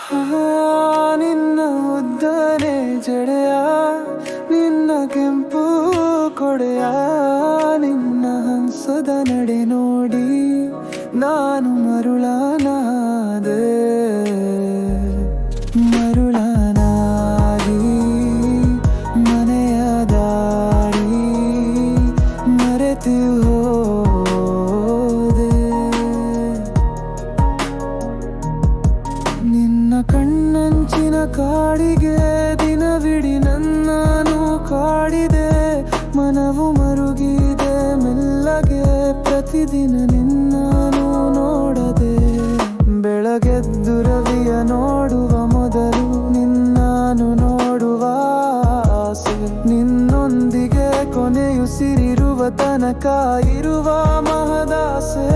ಹಾ ನಿನ್ನ ಉದ್ದನೆ ಜಡೆಯ ನಿನ್ನ ಕೆಂಪು ಕೊಡೆಯ ನಿನ್ನ ಹಂಸದ ನಡೆ ನೋಡಿ ನಾನು ಮರುಳನಾದೆ ಮರುಳನಾಗಿ ಮನೆಯ ದಾರಿ ಮರೆತು ಹೋದೆ ಕಾಡಿಗೆ ದಿನವಿಡಿ ನನ್ನನು ಕಾಡಿದೆ. ಮನವು ಮರುಗಿದೆ, ಮೆಲ್ಲಗೆ ಪ್ರತಿದಿನ ನಿನ್ನನು ನೋಡದೆ. ಬೆಳಗೆದ್ದು ರವಿಯ ನೋಡುವ ಮೊದಲು ನಿನ್ನನು ನೋಡುವ ನಿನ್ನೊಂದಿಗೆ ಕೊನೆಯುಸಿರಿರುವ ತನಕ ಇರುವ ಮಹದಾಸೆ.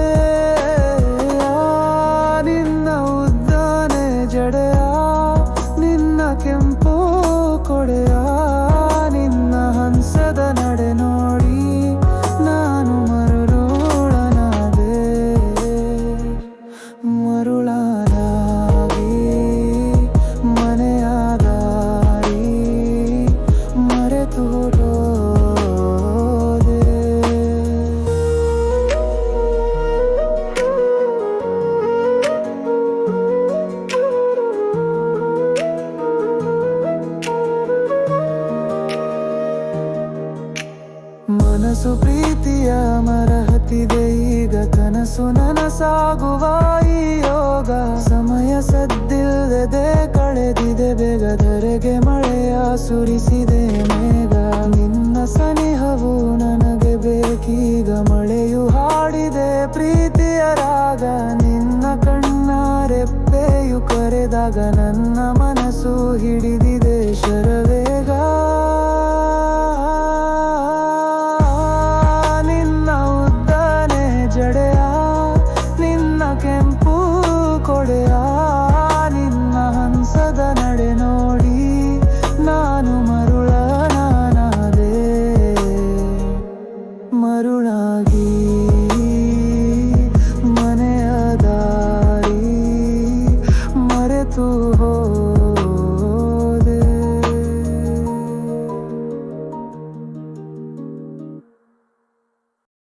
ಮನಸ್ಸು ಪ್ರೀತಿಯ ಮರ ಹತ್ತಿದೆ ಈಗ ಕನಸು ನನಸಾಗುವ ಈ ಯೋಗ. ಸಮಯ ಸದ್ದಿಲ್ಲದೆ ಕಳೆದಿದೆ. ಬೇಗದರೆಗೆ ಮಳೆಯ ಸುರಿಸಿದೆ ಮೇಘ. ನಿನ್ನ ಸನಿಹವು ನನಗೆ ಬೇಕೀಗ. ಮಳೆಯು ಹಾಡಿದೆ ಪ್ರೀತಿಯ ರಾಗ. ನಿನ್ನ ಕಣ್ಣ ರೆಪ್ಪೆಯು ಕರೆದಾಗ ನನ್ನ ಮನಸ್ಸು ಹಿಡಿದಿದೆ. ಶರವೇ